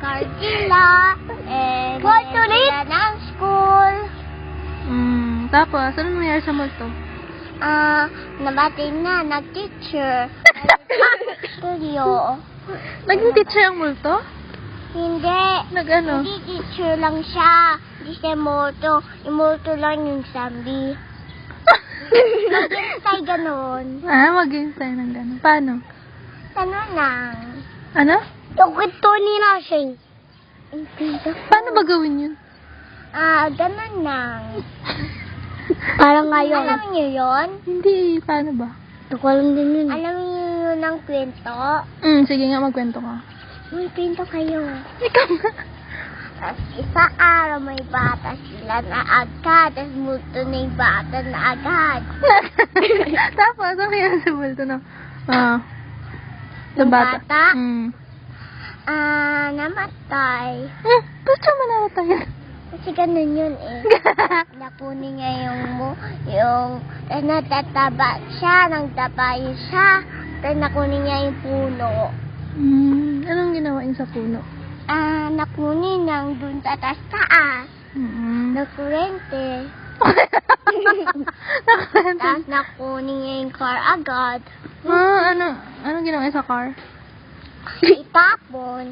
card sila. And ulit? sila ng school. Mm, tapos, ano nangyari sa multo? Ah, nabati na, nag-teacher. Studio. Naging teacher ang multo? Hindi. Nag-ano? Hindi teacher lang siya. Hindi siya. Yung moto lang yung zombie. Mag-intay ganun. Ah, mag-insay ng gano'n. Paano? Tanong lang. Ano? Tukit to ni Rashing. Paano ba gawin yun? Ah, ganun lang. Parang ngayon. Alam niyo yon? Hindi, paano ba? Ko alam din yun. Alam niyo yun ang kwento? Mm, sige nga, magkwento ka. May kwento kayo. Ikaw nga. Tapos isa araw may bata sila na agad. Tapos multo na yung bata na agad. Tapos, ano yan sa multo na? Ah. Sa Yung bata? bata? Mm. Ah, namatay. Hmm, ba't siya manatay yan? Kasi ganun yun eh. Napunin niya yung mo, yung, tapos natataba siya, nang tabayin siya, tapos nakunin niya yung puno. Hmm, anong ginawa niya sa puno? Ah, nakunin ng dun sa taas-taas, Mm. nagkurente, Nakwento. tapos nakunin niya yung car agad, Ah, ano, anong ginawa niya sa car? Itapon,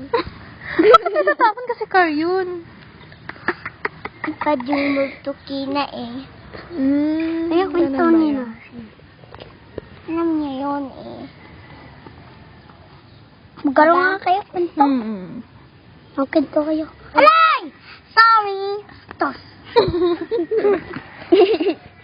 Bakit natatapon kasi car yun? kadumultuki na eh. Hmm, Ay, kwento ganun ba ni yun? Rashing. Alam niya yun eh. Magkaroon nga kayo kwento. Mm-mm. Magkwento kayo. Aray! Sorry! Tos.